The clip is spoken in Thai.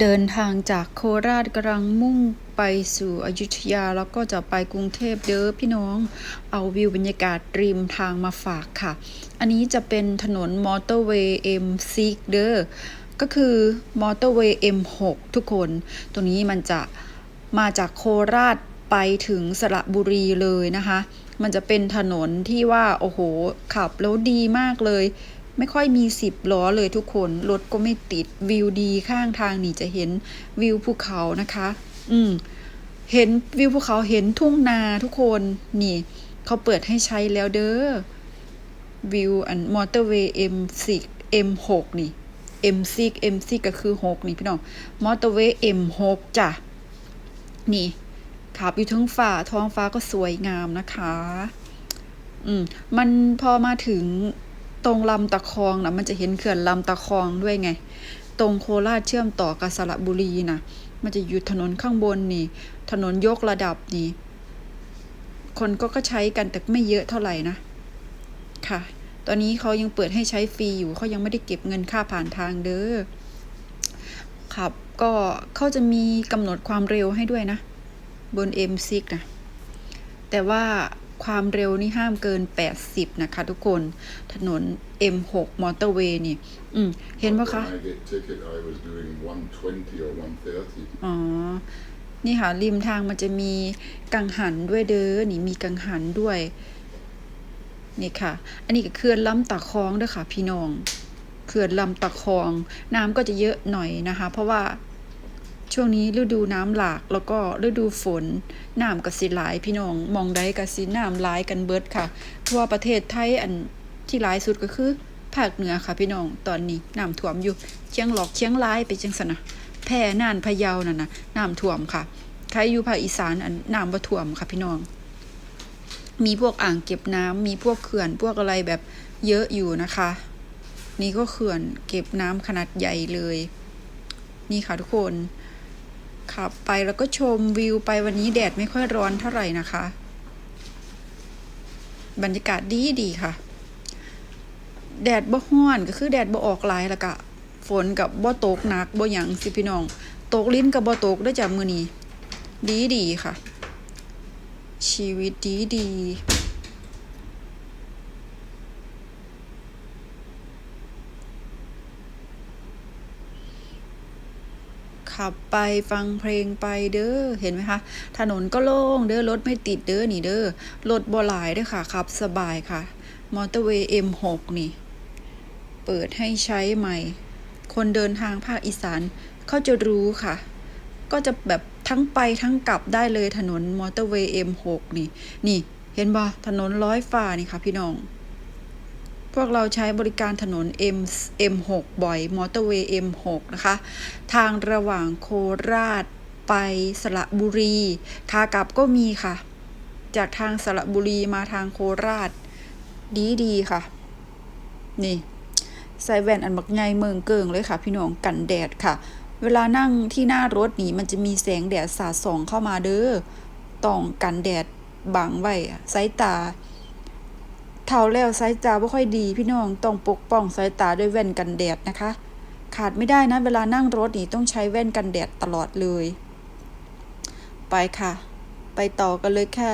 เดินทางจากโคราชกำลังมุ่งไปสู่อยุธยาแล้วก็จะไปกรุงเทพเด้อพี่น้อง เอาวิวบรรยากาศริมทางมาฝากค่ะ อันนี้จะเป็นถนนมอเตอร์เวย์ M6 เด้อก็คือมอเตอร์เวย์ M6 ทุกคน ตรงนี้มันจะมาจากโคราชไปถึงสระบุรีเลยนะคะ มันจะเป็นถนนที่ว่า โอ้โห ขับแล้วดีมากเลย ไม่ค่อยมีสิบล้อเลยทุกคน รถก็ไม่ติดวิวดีข้างทางนี่จะเห็นวิวภูเขานะคะ อืม เห็นวิวภูเขาเห็นทุ่งนาทุกคนนี่เขาเปิดให้ใช้แล้วเด้อวิวอันมอเตอร์เวย์ M6 M6 นี่ M6 M6 ก็คือ 6 นี่พี่น้องมอเตอร์เวย์ M6 จ้ะ นี่ขับอยู่ทั้งฝ่าท้องฟ้าก็สวยงามนะคะ อืม มันพอมาถึง ตรงลำตะคองนะมันจะเห็นเขื่อนลำตะคองด้วยไง ตรงโคราชเชื่อมต่อกับสระบุรีนะมันจะอยู่ถนนข้างบนนี่ ถนนยกระดับนี่ คนก็ก็ใช้กันแต่ไม่เยอะเท่าไหร่นะ ค่ะ ตอนนี้เขายังเปิดให้ใช้ฟรีอยู่เขายังไม่ได้เก็บเงินค่าผ่านทางเด้อครับ ก็เขาจะมีกำหนดความเร็วให้ด้วยนะ บน M6 นะ แต่ว่า ความเร็วนี่ห้ามเกิน 80 นะคะทุกคน ถนน M6 มอเตอร์เวย์นี่ อืม เห็นปะคะ When I get ticket, I was doing 120 or 130. อ๋อ นี่ค่ะ ริมทางมันจะมีกังหันด้วยเด้อ นี่มีกังหันด้วย นี่ค่ะ อันนี้ก็เขื่อนลำตะคองเด้อค่ะ พี่น้อง เขื่อนลำตะคอง น้ำก็จะเยอะหน่อยนะคะ เพราะว่า ช่วงนี้ฤดูน้ำหลากแล้วก็ฤดูฝนน้ำก็สิหลายพี่น้องมองได้ก็สิน้ำหลายกันเบิดค่ะ ทั่วประเทศไทยอันที่หลายสุดก็คือภาคเหนือค่ะพี่น้องตอนนี้น้ำท่วมอยู่เชียงหลอกเชียงรายไปจังซั่นนะแพร่น่านพะเยานั่นนะน้ำท่วมค่ะใครอยู่ภาคอีสานอันน้ำบ่ท่วมค่ะพี่น้อง มีพวกอ่างเก็บน้ำมีพวกเขื่อนพวกอะไรแบบเยอะอยู่นะคะ นี่ก็เขื่อนเก็บน้ำขนาดใหญ่เลย นี่ค่ะทุกคน ขับไปแล้วก็ชมวิวไปวันนี้แดดไม่ค่อยร้อนเท่าไหร่นะคะ บรรยากาศดีดีค่ะ แดดบ่ฮ้อนก็คือแดดบ่ออกหลายแล้วก็ฝนกับบ่ตกหนักบ่หยังสิพี่น้อง ตกลิ้นกับบ่ตกเด้วยจ้ะมื้อนี้ ดีดีค่ะ ชีวิตดีดี ขับไปฟังเพลงไปเด้อเห็นไหมคะถนนก็โล่งเด้อรถไม่ติดเด้อนี่เด้อรถบ่หลายเด้อค่ะขับสบายค่ะมอเตอร์เวย์ M6 นี่ เปิดให้ใช้ใหม่ คนเดินทางภาคอีสานเขาจะรู้ค่ะ ก็จะแบบทั้งไปทั้งกลับได้เลยถนนมอเตอร์เวย์ M6 นี่ นี่ เห็นบ่ถนนร้อยฟ้านี่ค่ะพี่น้อง พวกเราใช้บริการถนน M M6 บ่อย มอเตอร์เวย์ M6 นะคะ ทางระหว่างโคราชไปสระบุรี ขากลับก็มีค่ะ จากทางสระบุรีมาทางโคราช ดีดีๆค่ะ นี่ ใส่แว่นอันบักใหญ่เมืองเกิงเลยค่ะ พี่น้องกันแดดค่ะ เวลานั่งที่หน้ารถนี่มันจะมีแสงแดดสาดส่องเข้ามาเด้อ ต้องกันแดดบังไว้อะสายตา เท่าแล้วสายตาไม่ค่อยดีพี่น้องต้องปกป้องสายตาด้วยแว่นกันแดดนะคะ ขาดไม่ได้นะ เวลานั่งรถนี่ต้องใช้แว่นกันแดดตลอดเลย ไปค่ะ ไปต่อกันเลยค่ะ